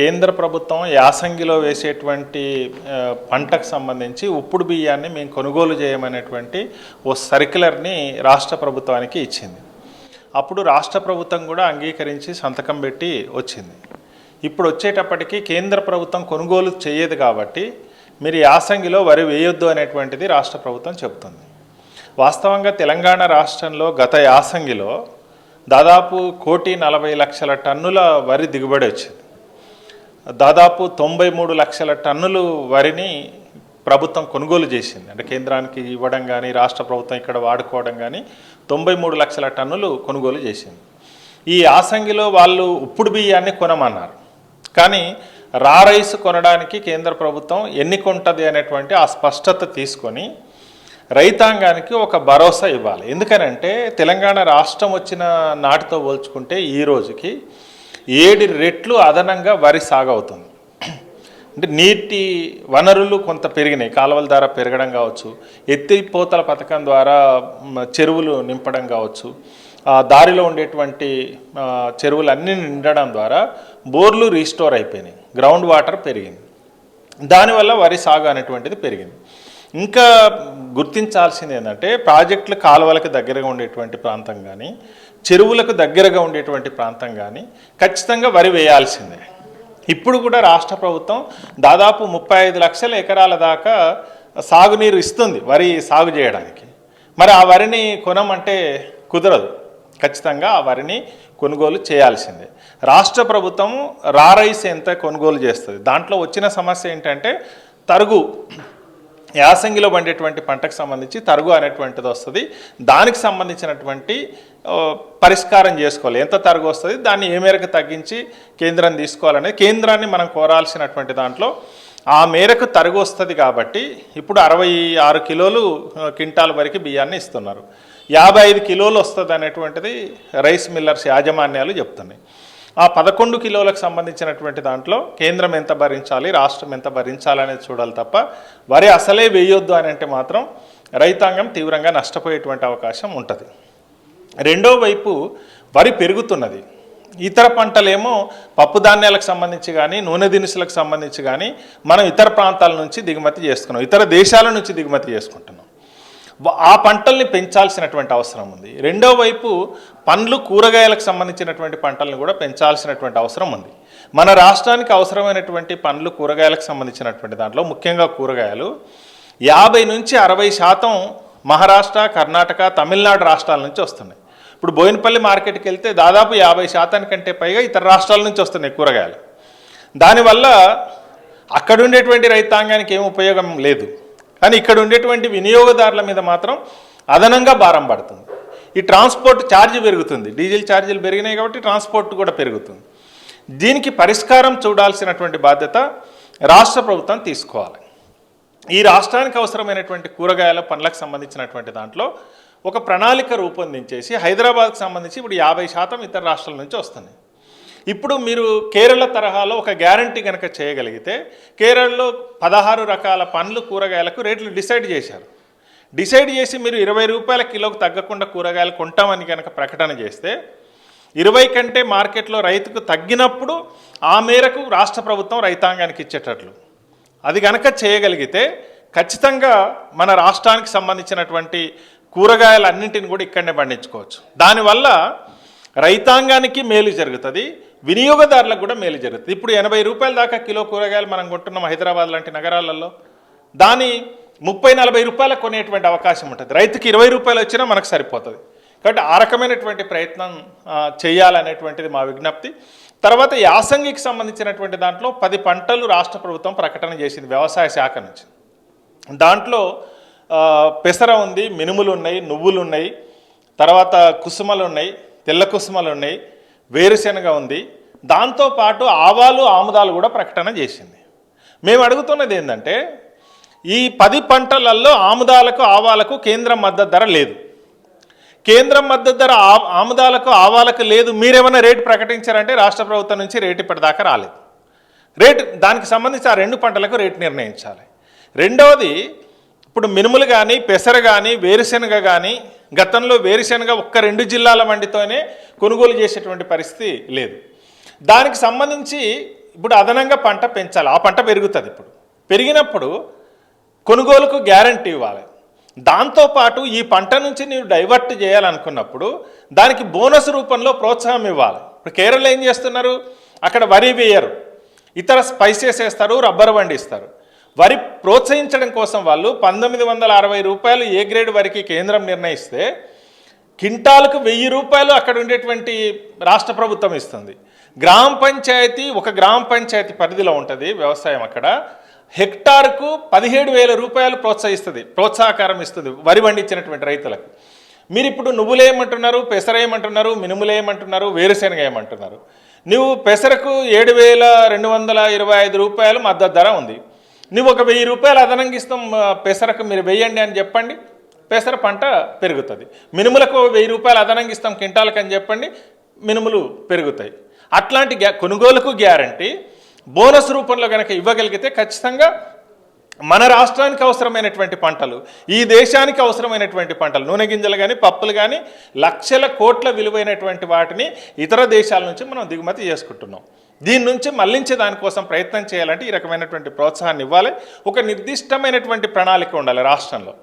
కేంద్ర ప్రభుత్వం యాసంగిలో వేసేటువంటి పంటకు సంబంధించి ఉప్పుడు బియ్యాన్ని మేము కొనుగోలు చేయమనేటువంటి ఓ సర్క్యులర్ని రాష్ట్ర ప్రభుత్వానికి ఇచ్చింది. అప్పుడు రాష్ట్ర ప్రభుత్వం కూడా అంగీకరించి సంతకం పెట్టి వచ్చింది. ఇప్పుడు వచ్చేటప్పటికి కేంద్ర ప్రభుత్వం కొనుగోలు చేయదు కాబట్టి మీరు యాసంగిలో వరి వేయొద్దు అనేటువంటిది రాష్ట్ర ప్రభుత్వం చెబుతుంది. వాస్తవంగా తెలంగాణ రాష్ట్రంలో గత యాసంగిలో దాదాపు కోటి నలభై లక్షల టన్నుల వరి దిగుబడి వచ్చింది. దాదాపు తొంభై మూడు లక్షల టన్నులు వరిని ప్రభుత్వం కొనుగోలు చేసింది. అంటే కేంద్రానికి ఇవ్వడం కానీ రాష్ట్ర ప్రభుత్వం ఇక్కడ వాడుకోవడం కానీ తొంభై మూడు లక్షల టన్నులు కొనుగోలు చేసింది. ఈ యాసంగిలో వాళ్ళు ఉప్పుడు బియ్యాన్ని కొనమన్నారు. కానీ రా రైస్ కొనడానికి కేంద్ర ప్రభుత్వం ఎన్ని కొంటుంది అనేటువంటి ఆ స్పష్టత తీసుకొని రైతాంగానికి ఒక భరోసా ఇవ్వాలి. ఎందుకనంటే తెలంగాణ రాష్ట్రం వచ్చిన నాటితో పోల్చుకుంటే ఈ రోజుకి ఏడు రెట్లు అదనంగా వరి సాగు అవుతుంది అంటే నీటి వనరులు కొంత పెరిగినాయి. కాలువల ద్వారా పెరగడం కావచ్చు ఎత్తిపోతల పథకం ద్వారా చెరువులు నింపడం కావచ్చు దారిలో ఉండేటువంటి చెరువులు అన్నీ నిండడం ద్వారా బోర్లు రీస్టోర్ అయిపోయినాయి. గ్రౌండ్ వాటర్ పెరిగింది. దానివల్ల వరి సాగు అనేటువంటిది పెరిగింది. ఇంకా గుర్తించాల్సింది ఏంటంటే ప్రాజెక్టులు కాలువలకు దగ్గరగా ఉండేటువంటి ప్రాంతం కానీ చెరువులకు దగ్గరగా ఉండేటువంటి ప్రాంతం కానీ ఖచ్చితంగా వరి వేయాల్సిందే. ఇప్పుడు కూడా రాష్ట్ర ప్రభుత్వం దాదాపు ముప్పై ఐదు లక్షల ఎకరాల దాకా సాగునీరు ఇస్తుంది వరి సాగు చేయడానికి. మరి ఆ వరిని కొనమంటే కుదరదు. ఖచ్చితంగా ఆ వరిని కొనుగోలు చేయాల్సిందే. రాష్ట్ర ప్రభుత్వం రారైస్ ఎంత కొనుగోలు చేస్తుంది? దాంట్లో వచ్చిన సమస్య ఏంటంటే తరుగు యాసంగిలో పండేటువంటి పంటకు సంబంధించి తరుగు అనేటువంటిది వస్తుంది. దానికి సంబంధించినటువంటి పరిష్కారం చేసుకోవాలి. ఎంత తరుగు వస్తుంది? దాన్ని ఏ మేరకు తగ్గించి కేంద్రం తీసుకోవాలనేది కేంద్రాన్ని మనం కోరాల్సినటువంటి దాంట్లో ఆ మేరకు తరుగు వస్తుంది కాబట్టి ఇప్పుడు అరవై ఆరు కిలోలు క్వింటాల్ వరకు బియ్యాన్ని ఇస్తున్నారు. యాభై ఐదు కిలోలు వస్తుంది అనేటువంటిది రైస్ మిల్లర్స్ యాజమాన్యాలు చెప్తున్నాయి. ఆ పదకొండు కిలోలకు సంబంధించినటువంటి దాంట్లో కేంద్రం ఎంత భరించాలి రాష్ట్రం ఎంత భరించాలి అనేది చూడాలి తప్ప వరి అసలే వేయొద్దు అని అంటే మాత్రం రైతాంగం తీవ్రంగా నష్టపోయేటువంటి అవకాశం ఉంటుంది. రెండో వైపు వరి పెరుగుతున్నది. ఇతర పంటలేమో పప్పు ధాన్యాలకు సంబంధించి కానీ నూనె దినుసులకు సంబంధించి కానీ మనం ఇతర ప్రాంతాల నుంచి దిగుమతి చేసుకున్నాం. ఇతర దేశాల నుంచి దిగుమతి చేసుకుంటున్నాం. ఆ పంటల్ని పెంచాల్సినటువంటి అవసరం ఉంది. రెండో వైపు పండ్లు కూరగాయలకు సంబంధించినటువంటి పంటలను కూడా పెంచాల్సినటువంటి అవసరం ఉంది. మన రాష్ట్రానికి అవసరమైనటువంటి పండ్లు కూరగాయలకు సంబంధించినటువంటి దాంట్లో ముఖ్యంగా కూరగాయలు. యాభై నుంచి అరవై శాతం మహారాష్ట్ర కర్ణాటక తమిళనాడు రాష్ట్రాల నుంచి వస్తున్నాయి. ఇప్పుడు బోయినపల్లి మార్కెట్కి వెళ్తే దాదాపు యాభై శాతానికంటే పైగా ఇతర రాష్ట్రాల నుంచి వస్తున్నాయి కూరగాయలు. దానివల్ల అక్కడ ఉండేటువంటి రైతాంగానికి ఏం ఉపయోగం లేదు. కానీ ఇక్కడ ఉండేటువంటి వినియోగదారుల మీద మాత్రం అదనంగా భారం పడుతుంది. ఈ ట్రాన్స్పోర్ట్ ఛార్జ్ పెరుగుతుంది. డీజిల్ ఛార్జీలు పెరిగినాయి కాబట్టి ట్రాన్స్పోర్ట్ కూడా పెరుగుతుంది. దీనికి పరిష్కారం చూడాల్సినటువంటి బాధ్యత రాష్ట్ర ప్రభుత్వం తీసుకోవాలి. ఈ రాష్ట్రానికి అవసరమైనటువంటి కూరగాయల పండ్లకు సంబంధించినటువంటి దాంట్లో ఒక ప్రణాళిక రూపొందించేసి హైదరాబాద్కి సంబంధించి ఇప్పుడు యాభై శాతం ఇతర రాష్ట్రాల నుంచి వస్తున్నాయి. ఇప్పుడు మీరు కేరళ తరహాలో ఒక గ్యారంటీ కనుక చేయగలిగితే కేరళలో పదహారు రకాల పండ్లు కూరగాయలకు రేట్లు డిసైడ్ చేశారు. డిసైడ్ చేసి మీరు ఇరవై రూపాయల కిలోకు తగ్గకుండా కూరగాయలు కొంటామని కనుక ప్రకటన చేస్తే ఇరవై కంటే మార్కెట్లో రైతుకు తగ్గినప్పుడు ఆ మేరకు రాష్ట్ర ప్రభుత్వం రైతాంగానికి ఇచ్చేటట్లు. అది కనుక చేయగలిగితే ఖచ్చితంగా మన రాష్ట్రానికి సంబంధించినటువంటి కూరగాయలన్నింటిని కూడా ఇక్కడనే పండించుకోవచ్చు. దానివల్ల రైతాంగానికి మేలు జరుగుతుంది వినియోగదారులకు కూడా మేలు జరుగుతుంది. ఇప్పుడు ఎనభై రూపాయల దాకా కిలో కూరగాయలు మనం కొంటున్నాం హైదరాబాద్ లాంటి నగరాలలో. దాని ముప్పై నలభై రూపాయలకు కొనేటువంటి అవకాశం ఉంటుంది. రైతుకి ఇరవై రూపాయలు వచ్చినా మనకు సరిపోతుంది. కాబట్టి ఆ రకమైనటువంటి ప్రయత్నం చేయాలనేటువంటిది మా విజ్ఞప్తి. తర్వాత యాసంగికి సంబంధించినటువంటి దాంట్లో పది పంటలు రాష్ట్ర ప్రభుత్వం ప్రకటన చేసింది వ్యవసాయ శాఖ నుంచి. దాంట్లో పెసర ఉంది మినుములు ఉన్నాయి నువ్వులు ఉన్నాయి తర్వాత కుసుమలు ఉన్నాయి తెల్ల కుసుమలు ఉన్నాయి వేరుశెనగ ఉంది. దాంతోపాటు ఆవాలు ఆముదాలు కూడా ప్రకటన చేసింది. మేము అడుగుతున్నది ఏంటంటే ఈ పది పంటలలో ఆముదాలకు ఆవాలకు కేంద్రం మద్దతు ధర లేదు. కేంద్రం మద్దతు ధర ఆ- ఆముదాలకు ఆవాలకు లేదు. మీరేమైనా రేటు ప్రకటించారంటే రాష్ట్ర ప్రభుత్వం నుంచి రేటు ఇప్పటిదాకా రాలేదు. రేటు దానికి సంబంధించి ఆ రెండు పంటలకు రేటు నిర్ణయించాలి. రెండవది ఇప్పుడు మినుములు కానీ పెసర కానీ వేరుశెనగ కానీ గతంలో వేరుశెనగ ఒక్క రెండు జిల్లాల మండితోనే కొనుగోలు చేసేటువంటి పరిస్థితి లేదు. దానికి సంబంధించి ఇప్పుడు అదనంగా పంట పెంచాలి. ఆ పంట పెరుగుతుంది ఇప్పుడు. పెరిగినప్పుడు కొనుగోలుకు గ్యారంటీ ఇవ్వాలి. దాంతోపాటు ఈ పంట నుంచి నీవు డైవర్ట్ చేయాలనుకున్నప్పుడు దానికి బోనస్ రూపంలో ప్రోత్సాహం ఇవ్వాలి. ఇప్పుడు కేరళ ఏం చేస్తున్నారు? అక్కడ వరి వేయరు. ఇతర స్పైసెస్ వేస్తారు రబ్బర్ పండిస్తారు. వరి ప్రోత్సహించడం కోసం వాళ్ళు పంతొమ్మిది వందల అరవై రూపాయలు ఏ గ్రేడ్ వరకు కేంద్రం నిర్ణయిస్తే కింటాలకు వెయ్యి రూపాయలు అక్కడ ఉండేటువంటి రాష్ట్ర ప్రభుత్వం ఇస్తుంది. గ్రామ పంచాయతీ ఒక గ్రామ పంచాయతీ పరిధిలో ఉంటుంది వ్యవసాయం అక్కడ. హెక్టార్కు పదిహేడు వేల రూపాయలు ప్రోత్సహిస్తుంది ప్రోత్సాహకారం ఇస్తుంది వరి పండించినటువంటి రైతులకు. మీరు ఇప్పుడు నువ్వులు ఏమంటున్నారు పెసర ఏమంటున్నారు మినుములు ఏమంటున్నారు వేరుశెనగ ఏమంటున్నారు నువ్వు పెసరకు ఏడు వేల రెండు వందల ఇరవై ఐదు రూపాయలు మద్దతు ధర ఉంది. నువ్వు ఒక వెయ్యి రూపాయలు అదనంగా ఇస్తాం పెసరకు మీరు వెయ్యండి అని చెప్పండి. పెసర పంట పెరుగుతుంది. మినుములకు వెయ్యి రూపాయలు అదనంగా ఇస్తాం క్వింటాలకు అని చెప్పండి మినుములు పెరుగుతాయి. అట్లాంటి గ్యా కొనుగోలుకు గ్యారంటీ బోనస్ రూపంలో కనుక ఇవ్వగలిగితే ఖచ్చితంగా మన రాష్ట్రానికి అవసరమైనటువంటి పంటలు ఈ దేశానికి అవసరమైనటువంటి పంటలు నూనె గింజలు కానీ పప్పులు కానీ లక్షల కోట్ల విలువైనటువంటి వాటిని ఇతర దేశాల నుంచి మనం దిగుమతి చేసుకుంటున్నాం. దీని నుంచి మళ్ళించే దానికోసం ప్రయత్నం చేయాలంటే ఈ రకమైనటువంటి ప్రోత్సాహాన్ని ఇవ్వాలి. ఒక నిర్దిష్టమైనటువంటి ప్రణాళిక ఉండాలి రాష్ట్రంలో.